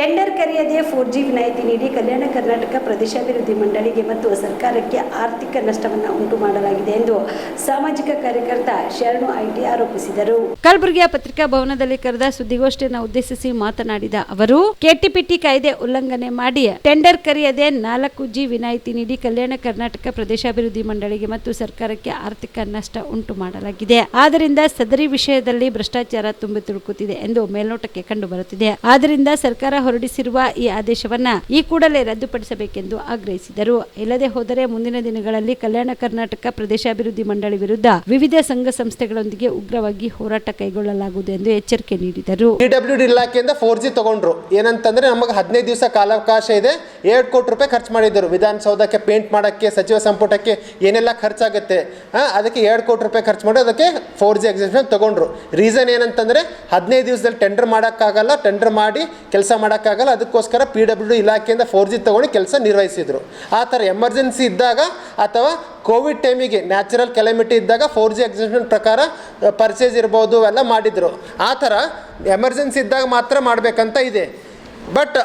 Tender ಕರೆಯದೆ four G ವಿನಾಯಿತಿ ನೀಡಿ ಕಲ್ಯಾಣ ಕರ್ನಾಟಕ ಪ್ರದೇಶಾಭಿವೃದ್ಧಿ ಮಂಡಳಿಗೆ ಮತ್ತು ಸರ್ಕಾರಕ್ಕೆ ಆರ್ಥಿಕ ನಷ್ಟವನ್ನು ಉಂಟು ಮಾಡಲಾಗಿದೆ ಎಂದು ಸಾಮಾಜಿಕ ಕಾರ್ಯಕರ್ತ ಶರಣು ಐಟಿ ಆರೋಪಿಸಿದರು. ಕಲಬುರಗಿಯ ಪತ್ರಿಕಾ ಭವನದಲ್ಲಿ ಕರೆದ ಸುದ್ದಿಗೋಷ್ಠಿಯನ್ನು ಉದ್ದೇಶಿಸಿ ಮಾತನಾಡಿದ ಅವರು, ಕೆಟಿಪಿಟಿ ಕಾಯ್ದೆ ಉಲ್ಲಂಘನೆ ಮಾಡಿ ಟೆಂಡರ್ ಕರೆಯದೆ ನಾಲ್ಕು ಜಿ ವಿನಾಯಿತಿ ನೀಡಿ ಕಲ್ಯಾಣ ಕರ್ನಾಟಕ ಪ್ರದೇಶಾಭಿವೃದ್ಧಿ ಮಂಡಳಿಗೆ ಮತ್ತು ಸರ್ಕಾರಕ್ಕೆ ಆರ್ಥಿಕ ನಷ್ಟ ಉಂಟು ಮಾಡಲಾಗಿದೆ. ಆದ್ದರಿಂದ ಸದರಿ ವಿಷಯದಲ್ಲಿ ಭ್ರಷ್ಟಾಚಾರ ತುಂಬಿ ತುಳುಕುತ್ತಿದೆ ಎಂದು ಮೇಲ್ನೋಟಕ್ಕೆ ಕಂಡುಬರುತ್ತಿದೆ. ಆದ್ದರಿಂದ ಸರ್ಕಾರ ಹೊರಡಿಸಿರುವ ಈ ಆದೇಶವನ್ನ ಈ ಕೂಡಲೇ ರದ್ದುಪಡಿಸಬೇಕೆಂದು ಆಗ್ರಹಿಸಿದರು. ಇಲ್ಲದೆ ಹೋದರೆ ಮುಂದಿನ ದಿನಗಳಲ್ಲಿ ಕಲ್ಯಾಣ ಕರ್ನಾಟಕ ಪ್ರದೇಶಾಭಿವೃದ್ಧಿ ಮಂಡಳಿ ವಿರುದ್ಧ ವಿವಿಧ ಸಂಘ ಸಂಸ್ಥೆಗಳೊಂದಿಗೆ ಉಗ್ರವಾಗಿ ಹೋರಾಟ ಕೈಗೊಳ್ಳಲಾಗುವುದು ಎಂದು ಎಚ್ಚರಿಕೆ ನೀಡಿದರು. ಡಿ ಇಲಾಖೆಯಿಂದ ಫೋರ್ ಜಿ ತಗೊಂಡ್ರು. ಏನಂತಂದ್ರೆ ನಮಗೆ ಹದಿನೈದು ದಿವಸ ಕಾಲಾವಕಾಶ ಇದೆ. ಎರಡು ಕೋಟಿ ರೂಪಾಯಿ ಖರ್ಚು ಮಾಡಿದ್ದರು. ವಿಧಾನಸೌಧಕ್ಕೆ ಪೇಂಟ್ ಮಾಡಕ್ಕೆ, ಸಚಿವ ಸಂಪುಟಕ್ಕೆ ಏನೆಲ್ಲ ಖರ್ಚಾಗುತ್ತೆ? ಅದಕ್ಕೆ ಎರಡು ಕೋಟಿ ರೂಪಾಯಿ ಖರ್ಚು ಮಾಡಿ ಅದಕ್ಕೆ ಫೋರ್ ಜಿ ಎಕ್ಸಿಬಿಷನ್ ತಗೊಂಡ್ರು. ರೀಸನ್ ಏನಂತಂದ್ರೆ ಹದಿನೈದು ದಿವಸದಲ್ಲಿ ಟೆಂಡರ್ ಮಾಡೋಕ್ಕಾಗಲ್ಲ. ಟೆಂಡರ್ ಮಾಡಿ ಕೆಲಸ ಮಾಡೋಕ್ಕಾಗಲ್ಲ ಅದಕ್ಕೋಸ್ಕರ ಪಿ ಡಬ್ಲ್ಯೂ ಡಿ ಇಲಾಖೆಯಿಂದ ಫೋರ್ ಜಿ ತೊಗೊಂಡು ಕೆಲಸ ನಿರ್ವಹಿಸಿದ್ರು. ಆ ಥರ ಎಮರ್ಜೆನ್ಸಿ ಇದ್ದಾಗ ಅಥವಾ ಕೋವಿಡ್ ಟೈಮಿಗೆ ನ್ಯಾಚುರಲ್ ಕೆಲೆಮಿಟಿ ಇದ್ದಾಗ ಫೋರ್ ಜಿ ಎಕ್ಸಿಬಿಷನ್ ಪ್ರಕಾರ ಪರ್ಚೇಸ್ ಇರ್ಬೋದು ಎಲ್ಲ ಮಾಡಿದರು. ಆ ಥರ ಎಮರ್ಜೆನ್ಸಿ ಇದ್ದಾಗ ಮಾತ್ರ ಮಾಡಬೇಕಂತ ಇದೆ. ಬಟ್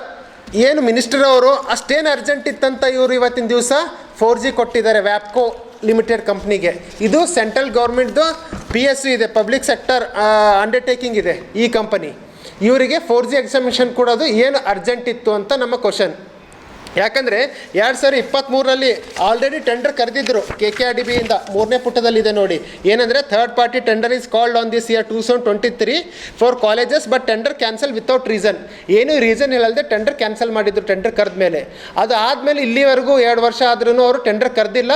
ಏನು ಮಿನಿಸ್ಟರ್ ಅವರು ಅಷ್ಟೇನು ಅರ್ಜೆಂಟ್ ಇತ್ತಂತ ಇವರು ಇವತ್ತಿನ ದಿವಸ ಫೋರ್ ಜಿ ಕೊಟ್ಟಿದ್ದಾರೆ ವ್ಯಾಪ್ಕೋ ಲಿಮಿಟೆಡ್ ಕಂಪ್ನಿಗೆ ಇದು ಸೆಂಟ್ರಲ್ ಗೌರ್ಮೆಂಟ್ದು ಪಿ ಎಸ್ ಯು ಇದೆ ಪಬ್ಲಿಕ್ ಸೆಕ್ಟರ್ ಅಂಡರ್ಟೇಕಿಂಗ್ ಇದೆ ಈ ಕಂಪನಿ ಇವರಿಗೆ ಫೋರ್ ಜಿ ಎಕ್ಸಾಮಿಷನ್ ಕೊಡೋದು ಏನು ಅರ್ಜೆಂಟ್ ಇತ್ತು ಅಂತ ನಮ್ಮ ಕ್ವಶನ್ ಯಾಕಂದರೆ ಎರಡು ಸಾವಿರ ಇಪ್ಪತ್ತ್ಮೂರರಲ್ಲಿ ಆಲ್ರೆಡಿ ಟೆಂಡರ್ ಕರೆದಿದ್ದರು ಕೆ ಕೆ ಆರ್ ಡಿ ಬಿಯಿಂದ ಮೂರನೇ ಪುಟದಲ್ಲಿದೆ ನೋಡಿ. ಏನಂದರೆ third party tender is called on this year two thousand twenty three for colleges but tender cancel without reason ಏನು ರೀಸನ್ ಹೇಳಲ್ದೆ ಟೆಂಡರ್ ಕ್ಯಾನ್ಸಲ್ ಮಾಡಿದ್ರು ಟೆಂಡರ್ ಕರೆದ ಮೇಲೆ ಅದು ಆದಮೇಲೆ ಇಲ್ಲಿವರೆಗೂ ಎರಡು ವರ್ಷ ಆದ್ರೂ ಅವರು ಟೆಂಡರ್ ಕರೆದಿಲ್ಲ.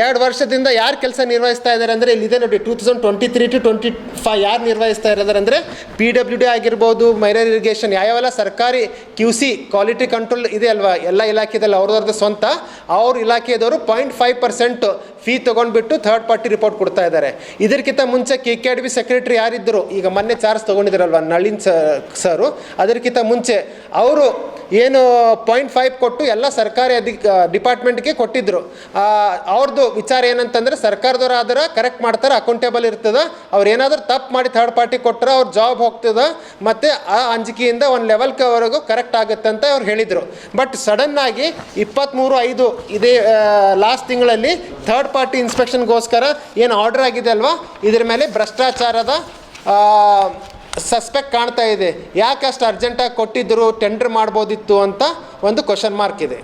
ಎರಡು ವರ್ಷದಿಂದ ಯಾರು ಕೆಲಸ ನಿರ್ವಹಿಸ್ತಾ ಇದ್ದಾರೆ ಅಂದರೆ ಇಲ್ಲಿದೆ ನೋಡಿ two thousand twenty three to twenty five ಯಾರು ನಿರ್ವಹಿಸ್ತಾ ಇರೋದಾರೆ ಅಂದರೆ ಪಿ ಡಬ್ಲ್ಯೂ ಡಿ ಆಗಿರ್ಬೋದು ಮೈನರ್ ಇರಿಗೇಷನ್ ಯಾವೆಲ್ಲ ಸರ್ಕಾರಿ ಕ್ಯೂ ಸಿ ಕ್ವಾಲಿಟಿ ಕಂಟ್ರೋಲ್ ಇದೆ ಅಲ್ವಾ? ಎಲ್ಲ ಇಲಾಖೆದಲ್ಲಿ ಅವ್ರದ್ದು ಸ್ವಂತ. ಅವ್ರ ಇಲಾಖೆದವರು ಪಾಯಿಂಟ್ ಫೈವ್ ಪರ್ಸೆಂಟ್ ಫೀ ತೊಗೊಂಡ್ಬಿಟ್ಟು ಥರ್ಡ್ ಪಾರ್ಟಿ ರಿಪೋರ್ಟ್ ಕೊಡ್ತಾ ಇದ್ದಾರೆ ಇದಕ್ಕಿಂತ ಮುಂಚೆ K K D B secretary ಯಾರಿದ್ದರು? ಈಗ ಮೊನ್ನೆ ಚಾರ್ಜ್ ತೊಗೊಂಡಿದ್ದಾರಲ್ವ ನಳಿನ್ ಸರು? ಅದಕ್ಕಿಂತ ಮುಂಚೆ ಅವರು ಏನು ಪಾಯಿಂಟ್ ಫೈವ್ ಕೊಟ್ಟು ಎಲ್ಲ ಸರ್ಕಾರಿ ಅಧಿಕ ಡಿಪಾರ್ಟ್ಮೆಂಟ್ಗೆ ಕೊಟ್ಟಿದ್ದರು ಅವ್ರದ್ದು ವಿಚಾರ ಏನಂತಂದ್ರೆ ಸರ್ಕಾರದವ್ರು ಆದ್ರೆ ಕರೆಕ್ಟ್ ಮಾಡ್ತಾರೆ ಅಕೌಂಟೇಬಲ್ ಇರ್ತದೆ. ಅವ್ರು ಏನಾದರೂ ತಪ್ಪು ಮಾಡಿ ಥರ್ಡ್ ಪಾರ್ಟಿ ಕೊಟ್ಟರೆ ಅವ್ರ ಜಾಬ್ ಹೋಗ್ತದೆ, ಮತ್ತು ಆ ಅಂಜಿಕೆಯಿಂದ ಒಂದು ಲೆವೆಲ್ವರೆಗೂ ಕರೆಕ್ಟ್ ಆಗುತ್ತೆ ಅಂತ ಅವ್ರು ಹೇಳಿದರು. ಬಟ್ ಸಡನ್ನಾಗಿ ಇಪ್ಪತ್ತ್ಮೂರು ಐದು ಇದೇ ಲಾಸ್ಟ್ ತಿಂಗಳಲ್ಲಿ ಥರ್ಡ್ ಪಾರ್ಟಿ ಇನ್ಸ್ಪೆಕ್ಷನ್ಗೋಸ್ಕರ ಏನು ಆರ್ಡರ್ ಆಗಿದೆ ಅಲ್ವಾ? ಇದ್ರ ಮೇಲೆ ಭ್ರಷ್ಟಾಚಾರದ ಸಸ್ಪೆಕ್ಟ್ ಕಾಣ್ತಾ ಇದೆ. ಯಾಕೆ ಅಷ್ಟು ಅರ್ಜೆಂಟಾಗಿ ಕೊಟ್ಟಿದ್ದರು ಟೆಂಡರ್ ಮಾಡ್ಬೋದಿತ್ತು ಅಂತ ಒಂದು ಕ್ವಶನ್ ಮಾರ್ಕ್ ಇದೆ.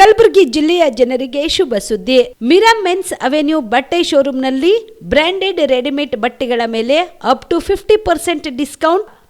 ಕಲಬುರಗಿ ಜಿಲ್ಲೆಯ ಜನರಿಗೆ ಶುಭ ಸುದ್ದಿ. ಮಿರಾ ಮೆನ್ಸ್ ಅವೆನ್ಯೂ ಬಟ್ಟೆ ಶೋರೂಮ್ನಲ್ಲಿ ಬ್ರಾಂಡೆಡ್ ರೆಡಿಮೇಡ್ ಬಟ್ಟೆಗಳ ಮೇಲೆ up to fifty percent discount